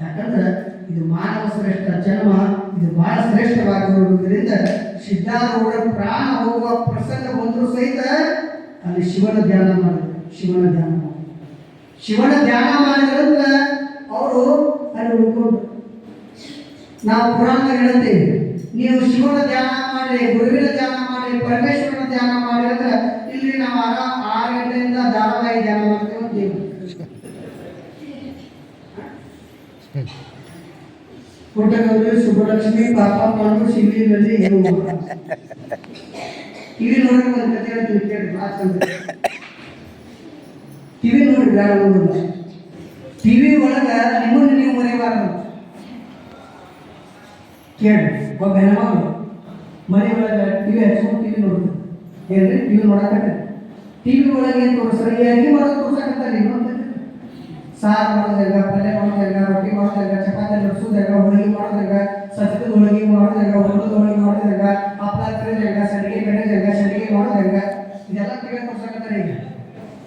ಯಾಕಂದ್ರೆ ಇದು ಮಾನವ ಶ್ರೇಷ್ಠ ಜನ್ಮ, ಇದು ಬಹಳ ಶ್ರೇಷ್ಠವಾಗಿರುವುದರಿಂದ ಸಿದ್ಧಾರೂಢ ಪ್ರಾಣ ಹೋಗುವ ಪ್ರಸಂಗ ಬಂದರೂ ಸಹಿತ ಅಲ್ಲಿ ಶಿವನ ಧ್ಯಾನ ಮಾಡಿದ್ರು. ಶಿವನ ಧ್ಯಾನ ಶಿವನ ಧ್ಯಾನ ಮಾಡಿದ್ರಂದ್ರೆ ಅವರು ಅಲ್ಲಿ ಉಳ್ಕೊಂಡು ನಾವು ಪುರಾಣದಾಗ ಹೇಳ್ತೇವೆ ನೀವು ಶಿವನ ಧ್ಯಾನ ಮಾಡಿ ಗುರುವಿನ ಧ್ಯಾನ ಮಾಡಿ ಪರಮೇಶ್ವರನ ಧ್ಯಾನ ಮಾಡಿ ಅಂದ್ರೆ ಇಲ್ಲಿ ನಾವು ಆರಾಮ ಆರು ಗಂಟೆಯಿಂದ ಧಾರಾವಾಹಿ ಧ್ಯಾನ ಮಾಡ್ತೇವೆ ಅಂತೀವಿ ಪುಟ್ಟಗೌರಿ ಸುಬ್ಬಲಕ್ಷ್ಮಿ ಪಾಪ ಪಾಂಡು ನದಿ ಟಿವಿ ನೋಡಿ ಒಂದು ಕಥೆ ಹೇಳ್ತೀನಿ, ಕೇಳಿ ಚಂದ ಟಿವಿ ನೋಡಿ ಟಿವಿ ಒಳಗ ನಿಮ್ಮನ್ನು ನೀವು ಮರಿಬಾರ್ದು. ಕೇಳಿ, ಒಬ್ಬ ಹೆಣ್ಮಗಳು ಮನೆ ಒಳಗೆ ಟಿವಿ ಹಚ್ಕೊಂಡು ಟಿವಿ ನೋಡ್ತಾರೆ ಏನ್ರಿ? ಟಿವಿ ನೋಡಕತ್ತೆ. ಟಿವಿ ಒಳಗೆ ಈ ಅಡಿಗೆ ಮಾಡೋದು ತೋರ್ಸಕತ್ತಾರೆ, ಇನ್ನೊಂದು ಸಾರು ಮಾಡೋದಿಲ್ಲ ಪಲ್ಯ ಮಾಡೋದಿಲ್ಲ ರೊಟ್ಟಿ ಮಾಡೋದಾಗ ಚಪಾತಿ ಲಡ್ಸೋದಾಗ ಹೋಳಿಗೆ ಮಾಡೋದಾಗ ಸಜ್ಜದ ಹೋಳಿಗೆ ಮಾಡೋದಾಗ ಹೊಲದ ಹೋಳಿಗೆ ಮಾಡೋದಾಗ ಹಪ್ಪಳ ಕರಿದಾಗ ಸಡಿಗೆ ಕಡಿದಾಗ ಸಡಿಗೆ ಮಾಡೋದಾಗ ಇದೆಲ್ಲ ಟಿವಿ ಕೊಡ್ಸಕತ್ತಾರೆ ಈಗ.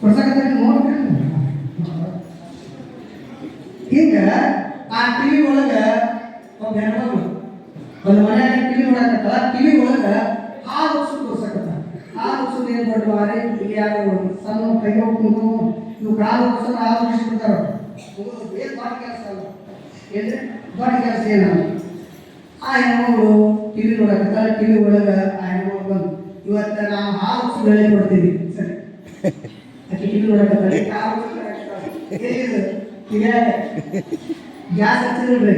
ಕೊಡ್ಸಕತ್ತಾರೆ ನೋಡ್ರಿ ಈಗ ಆ ಟಿವಿ ಒಳಗ ಒಬ್ಬ ಹೆಣ್ಮಗಳು, ಒಂದು ಮನೆಯಾಗ ಟಿವಿ ನೋಡಕತ್ತಲ್ಲ ಟಿವಿ ಒಳಗ ಆ ವಸ್ತು ತೋರ್ಸಕತ್ತ ಆ ವಸ್ತು ಏನು ದೊಡ್ಡ ಇಲ್ಲಿ ಯಾರು ಸಣ್ಣ ಕೈ ಹೋಗ್ಕೊಂಡು ಇವು ಕಾಲು ಉಕ್ಸೋದು ಹಾಲು ಉಕ್ಸ್ಬಿಡ್ತಾರ ಏನು ದೊಡ್ಡ ಕೆಲಸ ಅಲ್ಲ ಏನ್ರಿ? ದೊಡ್ಡ ಕೆಲಸ ಏನು ಆ ಹೆಣ್ಮಗಳು ಟಿವಿ ನೋಡಕತ್ತಲ್ಲ ಟಿವಿ ಒಳಗ ಆ ಹೆಣ್ಮಗಳು ಬಂದು ಇವತ್ತು ನಾವು ಹಾಲು ಉಕ್ಸು ಬೆಳೆ ಕೊಡ್ತೀವಿ ಸರಿ. ಆಕೆ ಟಿವಿ ನೋಡಕತ್ತಲ್ಲ ಹಾಲು ಉಕ್ಸು ಏನಿದು ಟಿವಿಯಾಗ ಗ್ಯಾಸ್ ಹಚ್ಚಿದ್ರಿ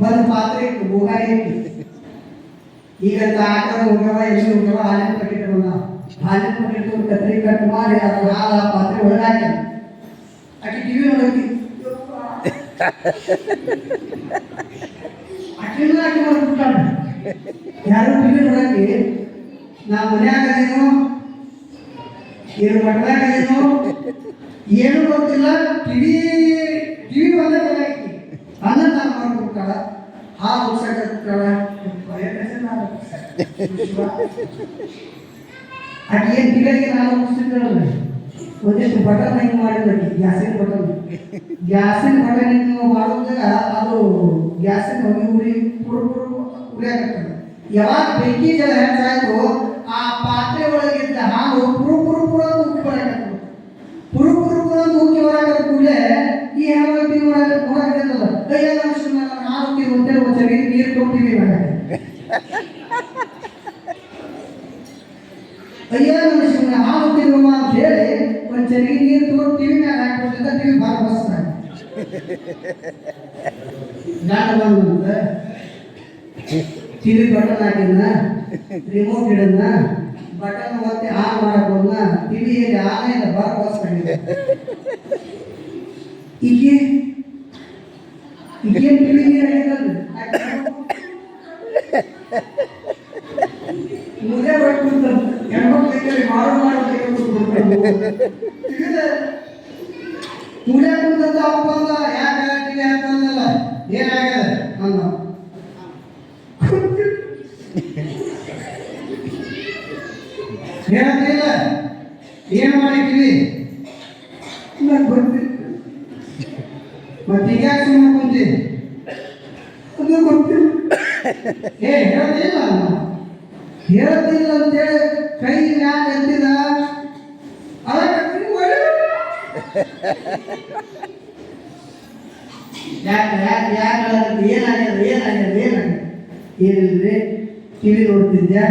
ಬಂದು ಪಾತ್ರೆ ಇಟ್ಟು ಬೋಗಾರಿ ಇಟ್ಟು. ಈಗ ಆಟದ ಹೋಗವ ಎಲ್ಲಿ ಹೋಗವ ಹಾಲಿನ ಪ್ಯಾಕೆಟ್ ಬಂದ ಹಾಲಿನ ಪ್ಯಾಕೆಟ್ ಒಂದು ಕತ್ರಿ ಕಟ್ ಮಾಡಿ ಅದು ಹಾಲು ಆ ಪಾತ್ರೆ ಒಳಗೆ ಹಾಕಿ ಆಕೆ ಟಿವಿ ನೋಡಕ್ಕೆ ಆಕೆಲ್ಲ ಆಕೆ ಮಾಡ್ಬಿಟ್ಟಾಳ ಯಾರು ಟಿವಿ ನೋಡಕ್ಕೆ ನಾ ಮನ್ಯಾಗ ಅದೇನೋ ಏನು ಮಠದಾಗ ಅದೇನೋ ಏನು ಗೊತ್ತಿಲ್ಲ ಟಿವಿ ಟಿವಿ ಒಂದೇ ತಲೆ ಹಾಕಿ ಅನ್ನ ನಾನು ಮಾಡ್ಬಿಟ್ಟಾಳ ಹಾಲು ಉಡ್ಸಕತ್ತಾಳ ಆಕೆ ಏನು ಟಿವಿಗೆ ನಾನು ಉಡ್ಸಿದ್ರಲ್ಲ ಒಂದಿಷ್ಟು ಬಟನ್ ಹಿಂಗೆ ಮಾಡಿದ್ರಿ ಗ್ಯಾಸಿನ ಬಟನ್ ಗ್ಯಾಸಿನ ಬಟನ್ ಮಾಡೋದಾಗ ಅದು ಗ್ಯಾಸಿನ ಹೊಗೆ ಉರಿ, ಪುರು ಪುರು ಉರಿಯಾಕತ್ತದ ಯಾವಾಗ ಬೆಂಕಿ ಜಲ ಹೆಚ್ಚಾಯ್ತು ಆ ಪಾತ್ರೆ ಒಳಗಿದ್ದ ಹಾಲು ಪುರು ಪುರು ಪುರ ಉಕ್ಕಿ ಬರಕತ್ತದ. ಪುರು ಪುರು ಪುರು ಉಕ್ಕಿ ಬರಕತ್ತ ಕೂಡಲೇ ಈ ಹೆಣ್ಮಗಳು ಟಿವಿ ಒಳಗೆ ನೋಡಕತ್ತಲ್ಲ ಕೈಯ ನಮ್ಮ ಹಾಲು ಉಕ್ಕಿ ಒಂದು ನೀರು ಕೊಡ್ತೀವಿ ಅಯ್ಯೋ ನನ್ನ ಸುಮ್ಮನೆ ಹಾಲು ತಿರುವ ಅಂತ ಹೇಳಿ ಒಂದು ಚರಿಗೆ ನೀರು ತಗೊಂಡು ಟಿವಿ ಮ್ಯಾಲ ಹಾಕ್ಬಿಟ್ಟಿದ್ದ ಟಿವಿ ಭಾಳ ಬಸ್ ಜ್ಞಾನ ಬಂದ ಟಿವಿ ಬಟನ್ ಹಾಕಿದ್ನ ರಿಮೋಟ್ ಹಿಡದ್ನ ಬಟನ್ ಒತ್ತಿ ಆನ್ ಮಾಡಕ್ ಹೋದ್ನ, ಟಿವಿಯಲ್ಲಿ ಆನ್ ಇಲ್ಲ, ಬಾರ ಬಸ್ ಟಿವಿ ನೀರು ಮುದ್ದೆ ಬರ್ಕೊಂಡು ಹೆಣ್ಮಕ್ಳಿಗೆ ಮಾಡು ಮಾಡು ಅವ ಬಂದ ಯಾಕ ಏನಾಗ್ಯದ ಅನ್ನ ಹೇಳ್ತಿಲ್ಲ ಏನು ಮಾಡಿದ್ವಿ ನಂಗೆ ಈಗ ಅದು ಗೊತ್ತಿಲ್ಲ ಏ ಅಂತೇಳಿ ಕೈ ಮ್ಯಾಲ ಎತ್ತಿದ ಅದಕ್ಕೆ ಯಾಕೆ ಯಾಕೆ ಯಾಕೆ ಏನಾಗ್ಯದ ಏನಾಗ್ಯದ ಏನಾಗ್ಯದ? ಏನಿಲ್ರಿ? ಟಿವಿ ನೋಡ್ತಿದ್ದೆ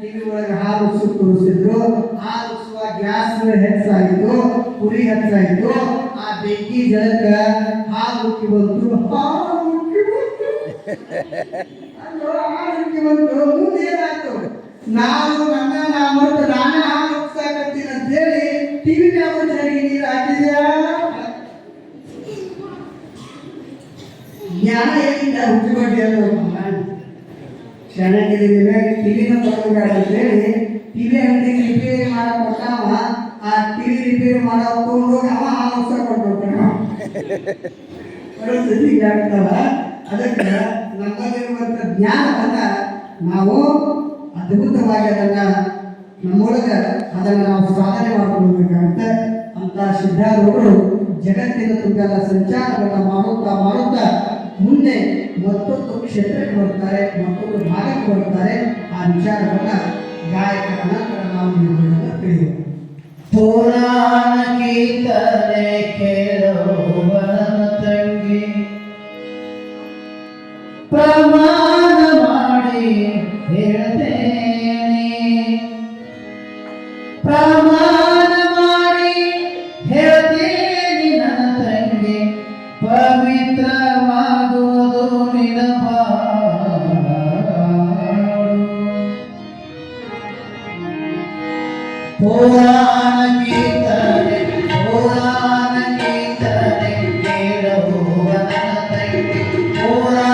ಟಿವಿ ಹಾಲು ತೋರಿಸಿದ್ರು ಹಾಲು ಉಸುವ ಗ್ಯಾಸ್ ಹೆಚ್ಚಾಗಿತ್ತು. ಕುರಿ ಹೆಚ್ಚಾಗಿತ್ತು. ಆ ಬೆಂಕಿ ಜಳಕ ಹಾಲು ಉಕ್ಕಿ ಬಂತು. ಹಾಲು ಮುಂದೆ ಏನಾಯ್ತು ನಾನು ನನ್ನ ನಾ ಮರ್ತು ನಾನೇ ಹಾಲು ಉಕ್ಸಾಕತ್ತೀನಿ ಅಂತ ಹೇಳಿ ಟಿವಿ ಮ್ಯಾಗ ಜ್ಞಾನ ಎಲ್ಲಿಂದ ಹುಟ್ಟುಕೊಂಡಿಯಲ್ಲ ಚೆನ್ನಾಗಿದ್ದೀನಿ ಟಿವಿನ ಹೇಳಿ ಟಿವಿ ಅಂಗಡಿ ರಿಪೇರಿ ಮಾಡಕ್ ಕೊಟ್ಟಾವ ಆ ಟಿವಿ ರಿಪೇರಿ ಮಾಡೋ ತಗೊಂಡೋಗಿ ಅವ ಆ ಹೊಸ ಕೊಟ್ಬಿಡ್ತಾನೆ ಅದಕ್ಕೆ ನಮ್ಮಲ್ಲಿರುವಂಥ ಜ್ಞಾನವನ್ನ ನಾವು ಅದ್ಭುತವಾಗಿ ಅದನ್ನ ನಮ್ಮೊಳಗ ಅದನ್ನು ನಾವು ಸಾಧನೆ ಮಾಡಿಕೊಳ್ಬೇಕಾಗತ್ತ ಅಂತ ಸಿದ್ಧಾರ್ಥರು ಜಗತ್ತಿನ ತುಂಬ ಸಂಚಾರವನ್ನು ಮಾಡುತ್ತಾ ಮಾಡುತ್ತಾ ಮುಂದೆ ಮತ್ತೊಂದು ಕ್ಷೇತ್ರಕ್ಕೆ ಬರ್ತಾರೆ ಮತ್ತೊಂದು ಭಾಗಕ್ಕೆ ಬರ್ತಾರೆ ಆ ವಿಚಾರವನ್ನು ಗಾಯಕರನ್ನ Ora